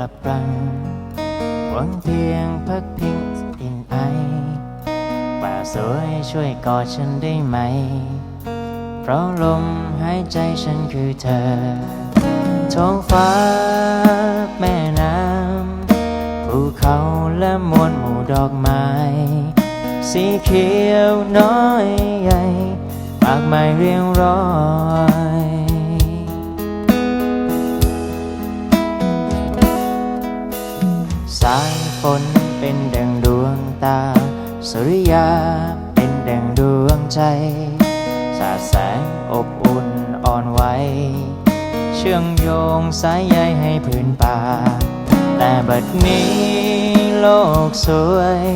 ลับรังหวังเพียงพักพิงอินไอป่าสวยช่วยกอดฉันได้ไหม เพราะลมหายใจฉันคือเธอ ท้องฟ้าแม่น้ำภูเขาและมวลหมู่ดอกไม้ สีเขียวน้อยใหญ่มากมายเรียงร้อย สุริยาเป็นดังดวงใจ สาดแสงอบอุ่นอ่อนไหว เชื่องโยงสายใยให้พื้นป่า แต่บัดนี้โลกสวย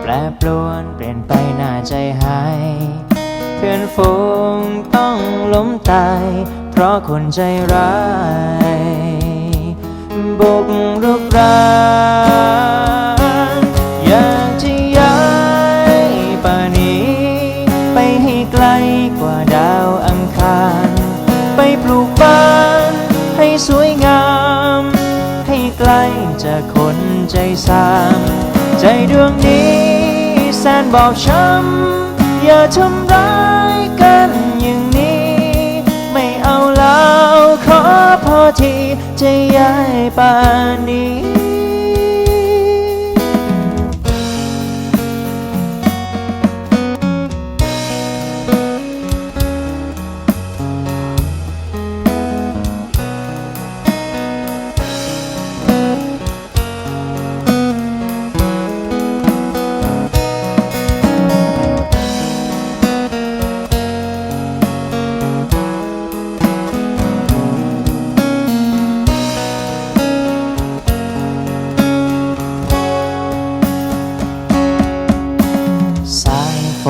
แปรปรวนเปลี่ยนไปหน้าใจหาย เพื่อนฝูงต้องล้มตาย เพราะคนใจร้าย บุกรุกราน กลกว่าดาวอังคาร ไปปลูกบ้านให้สวยงาม ให้ไกลจากคนใจสาม ใจดวงนี้แสนบอบช้ำอย่าทำร้ายกันอย่างนี้ ไม่เอาแล้วขอพอทีจะย้ายป่านนี้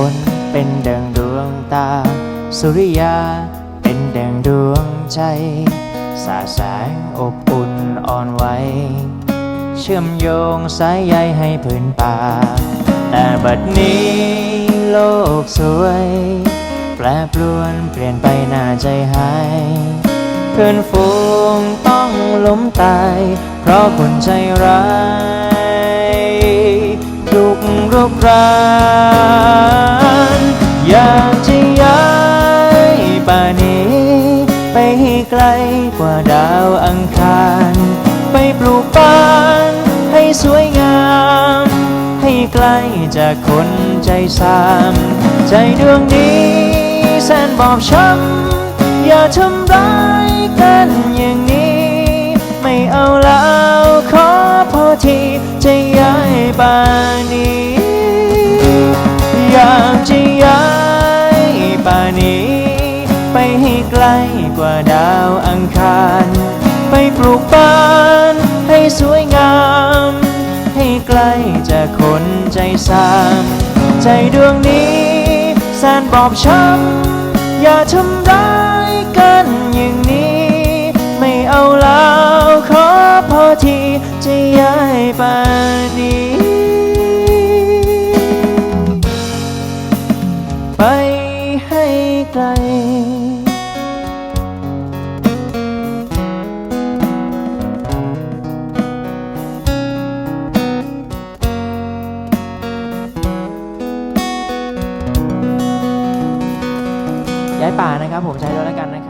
ฝนเป็นดังดวงตา สุริยา เป็นดังดวงใจ สาแสงอบอุ่นอ่อนไหว เชื่อมโยงสายใยให้พื้นป่า แต่บัดนี้โลกสวย แปรปรวนเปลี่ยนไปหน้าใจหาย เพื่อนฝูงต้องล้มตาย เพราะคนใจร้าย รุกรานอยากจะย้ายป่านี้ ไปให้ไกลกว่าดาวอังคาร ไปปลูกบ้านให้สวยงาม ให้ไกลจากคนใจสาม ใจดวงนี้แสนบอบช้ำอย่าทำร้ายกัน จะย้ายป่านี้ ไปให้ไกลกว่าดาวอังคาร ไปปลูกบ้านให้สวยงาม ให้ไกลจากคนใจสาม ใจดวงนี้แสนบอบช้ำอย่าทำร้ายกันอย่างนี้ ไม่เอาแล้วขอพอทีจะย้ายป่าน ให้ไกล ย้ายป่านะครับผมใช้ด้วยแล้วกันนะ